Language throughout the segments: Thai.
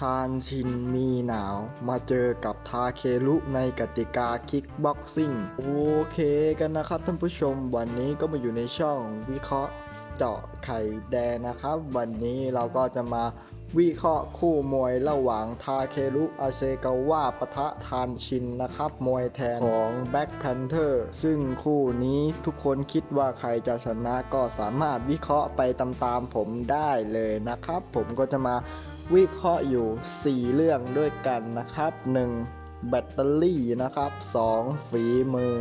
ทานชินมีหนาว มาเจอกับทาเครุในกติกาคิกบ็อกซิ่งโอเคกันนะครับท่านผู้ชมวันนี้ก็มาอยู่ในช่องวิเคราะห์เจาะไข่แดงนะครับ วันนี้เราก็จะมาวิเคราะห์คู่มวยระหว่างทาเครุอาเซกาวะปะทะทานชินนะครับ มวยแทนของ Black Panther ซึ่งคู่นี้ทุกคนคิดว่าใครจะชนะก็สามารถวิเคราะห์ไปตามๆผมได้เลยนะครับ ผมก็จะมา วิเคราะห์อยู่ 4 เรื่องด้วยกันนะครับ 1. แบตเตอรี่นะครับ 2. ฝีมือ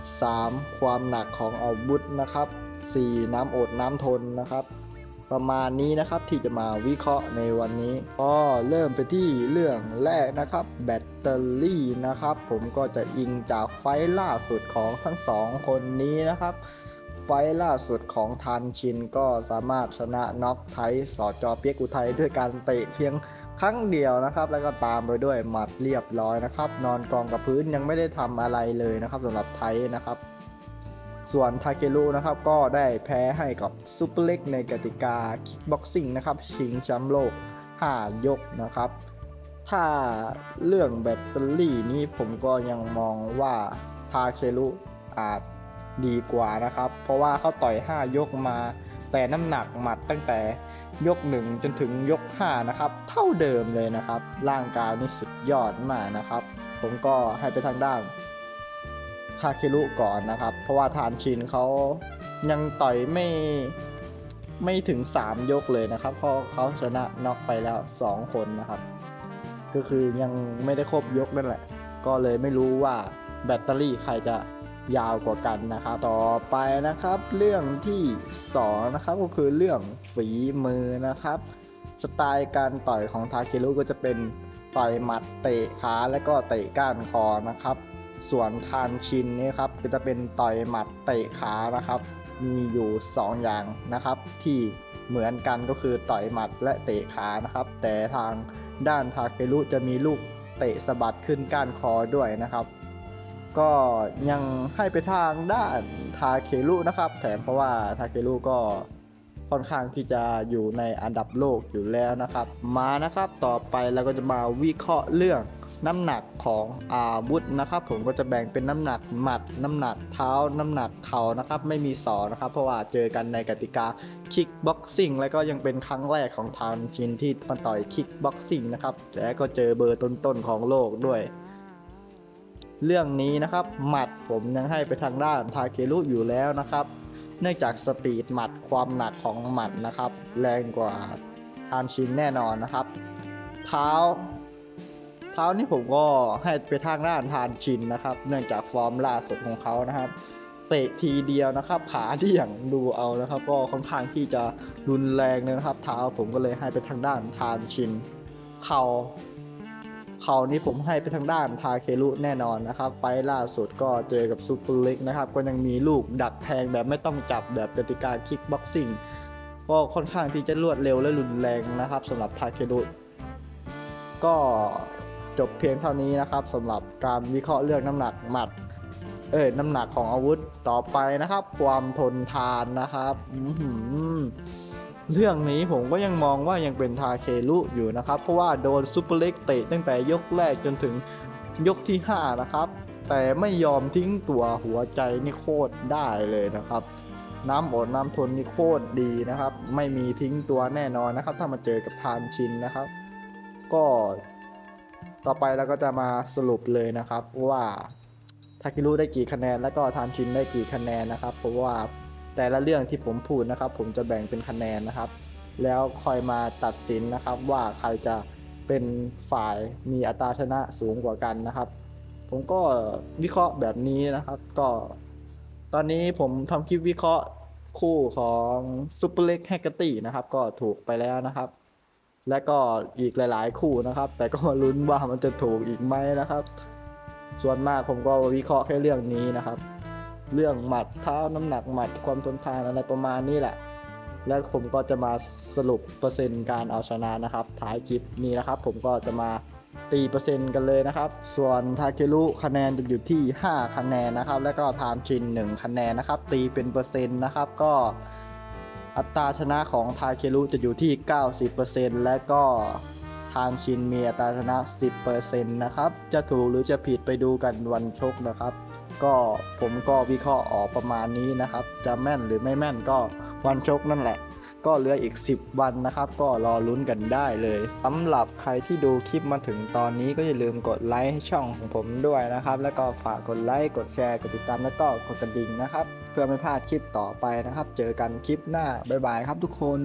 3. ความหนักของอาวุธนะครับ 4. น้ำอดน้ำทนนะครับ ประมาณนี้นะครับที่จะมาวิเคราะห์ในวันนี้ก็เริ่มไปที่เรื่องแรกนะครับ แบตเตอรี่นะครับ ผมก็จะอิงจากไฟล์ล่าสุดของทั้งสองคนนี้นะครับ ไฟล์ล่าสุดของทันชินก็สามารถชนะน็อกไทยสอจอเปียกอุทัยด้วยการเตะเพียงครั้งเดียวนะครับ แล้วก็ตามไปด้วยหมัดเรียบร้อยนะครับ นอนกองกับพื้นยังไม่ได้ทำอะไรเลยนะครับสำหรับไทยนะครับ ส่วนทาเครุนะครับก็ได้แพ้ให้กับซูเปอร์เล็กในกติกาคิกบ็อกซิ่งนะครับ ชิงแชมป์โลก 5 ยกนะครับ ถ้าเรื่องแบตเตอรี่นี้ผมก็ยังมองว่าทาเครุอาจ ดีกว่านะครับ เพราะว่าเขาต่อย 5 ยกมา แต่น้ำหนักหมัดตั้งแต่ยก 1 จนถึงยก 5 นะครับ เท่าเดิมเลยนะครับ ร่างกายนี่สุดยอดมากนะครับ ผมก็ให้ไปทางด้านทาเครุก่อนนะครับ เพราะว่าทานชินเขายังต่อยไม่ไม่ถึง 3 ยกเลยนะครับเพราะเขาชนะน็อกไปแล้ว 2 คนนะครับ ก็คือยังไม่ได้ครบยกนั่นแหละ ก็เลยไม่รู้ว่าแบตเตอรี่ใครจะ ยาวกว่ากันนะครับ ต่อไปนะครับ เรื่องที่2นะครับก็คือเรื่องฝีมือนะครับ สไตล์การต่อยของทาเครุก็จะเป็นต่อยหมัดเตะขาและก็เตะก้านคอนะครับ ส่วนทานชินนี่ครับก็จะเป็นต่อยหมัดเตะขานะครับ มีอยู่ 2 อย่างนะครับ ที่เหมือนกันก็คือต่อยหมัดและเตะขานะครับ แต่ทางด้านทาเครุจะมีลูกเตะสะบัดขึ้นก้านคอด้วยนะครับ ก็ยังให้ไปทางด้านทาเครุนะครับ แถมเพราะว่าทาเครุก็ค่อนข้างที่จะอยู่ในอันดับโลกอยู่แล้วนะครับ มานะครับต่อไปเราก็จะมาวิเคราะห์เรื่องน้ำหนักของอาวุธนะครับ ผมก็จะแบ่งเป็นน้ำหนักหมัด น้ำหนักเท้า น้ำหนักเข่านะครับ ไม่มีสอนนะครับ เพราะว่าเจอกันในกติกาคิกบ็อกซิ่งแล้วก็ยังเป็นครั้งแรกของทางชินที่มาต่อยคิกบ็อกซิ่งนะครับและก็เจอเบอร์ต้นๆของโลกด้วย เรื่องนี้นะครับ หมัดผมยังให้ไปทางด้านทาเครุอยู่แล้วนะครับ เนื่องจากสปีดหมัดความหนักของหมัดนะครับ แรงกว่าทานชินแน่นอนนะครับ เท้า เท้านี่ผมก็ให้ไปทางด้านทานชินนะครับ เนื่องจากฟอร์มล่าสุดของเขานะครับเตะทีเดียวนะครับ ขาที่อย่างดูเอานะครับ ก็ค่อนข้างที่จะรุนแรงนะครับ เท้าผมก็เลยให้ไปทางด้านทานชิน เข่า เข่านี้ผมให้ไปทางด้านทาเครุแน่นอนนะครับไฟล่าสุดก็เจอกับซูเปอร์เล็กนะครับ ก็ยังมีลูกดักแทงแบบไม่ต้องจับแบบกติกาคิกบ็อกซิ่งก็ค่อนข้างที่จะรวดเร็วและรุนแรงนะครับสำหรับทาเครุก็จบเพียงเท่านี้นะครับสำหรับการวิเคราะห์เรื่องน้ำหนักหมัดเอ้ยน้ำหนักของอาวุธต่อไปนะครับ ความทนทานนะครับอื เรื่องนี้ผมก็ยังมองว่ายังเป็นทาเครุอยู่นะครับ เพราะว่าโดนซูเปอร์เล็กเตะตั้งแต่ยกแรกจนถึงยกที่ 5 นะครับ แต่ไม่ยอมทิ้งตัวหัวใจนี่โคตรได้เลยนะครับ น้ำอดน้ำทนนี่โคตรดีนะครับ ไม่มีทิ้งตัวแน่นอนนะครับ ถ้ามาเจอกับทานชินนะครับ ก็ต่อไปเราก็จะมาสรุปเลยนะครับว่าทาคิรุได้กี่คะแนนแล้วก็ทานชินได้กี่คะแนนนะครับ เพราะว่า แต่ละเรื่องที่ผมพูดนะครับ ผมจะแบ่งเป็นคะแนนนะครับ แล้วคอยมาตัดสินนะครับ ว่าใครจะเป็นฝ่ายมีอัตราชนะสูงกว่ากันนะครับ ผมก็วิเคราะห์แบบนี้นะครับ ก็ ตอนนี้ผมทำคลิปวิเคราะห์คู่ของซูเปอร์เล็กแฮกเกอร์ตี้นะครับ ก็ถูกไปแล้วนะครับ และก็อีกหลาย ๆ คู่นะครับ แต่ก็มาลุ้นว่ามันจะถูกอีกไหมนะครับ ส่วนมากผมก็วิเคราะห์แค่เรื่องนี้นะครับ เรื่องหมัดเท้าน้ำหนักหมัดความทนทานอะไรประมาณนี้แหละ แล้วผมก็จะมาสรุปเปอร์เซ็นต์การเอาชนะนะครับท้ายคลิปนี้นะครับ ผมก็จะมาตีเปอร์เซ็นต์กันเลยนะครับ ส่วนทาเครุคะแนนจะอยู่ที่ 5 คะแนนนะครับ แล้วก็ทามชิน1คะแนนนะครับ ตีเป็นเปอร์เซ็นต์นะครับ ก็อัตราชนะของทาเครุจะอยู่ที่ 90%และก็ทางชินมีอัตราชนะ 10%นะครับ จะถูกหรือจะผิดไปดูกันวันชกนะครับ ก็ผมก็วิเคราะห์ออกประมาณนี้นะครับ จะแม่นหรือไม่แม่นก็วันชกนั่นแหละ ก็เหลืออีก 10 วันนะครับ ก็รอลุ้นกันได้เลยสำหรับใครที่ดูคลิปมาถึงตอนนี้ก็อย่าลืมกดไลค์ให้ช่องของผมด้วยนะครับ แล้วก็ฝากกดไลค์กดแชร์กดติดตามแล้วก็กดกระดิ่งนะครับ เพื่อไม่พลาดคลิปต่อไปนะครับ เจอกันคลิปหน้าบ๊ายบายครับทุกคน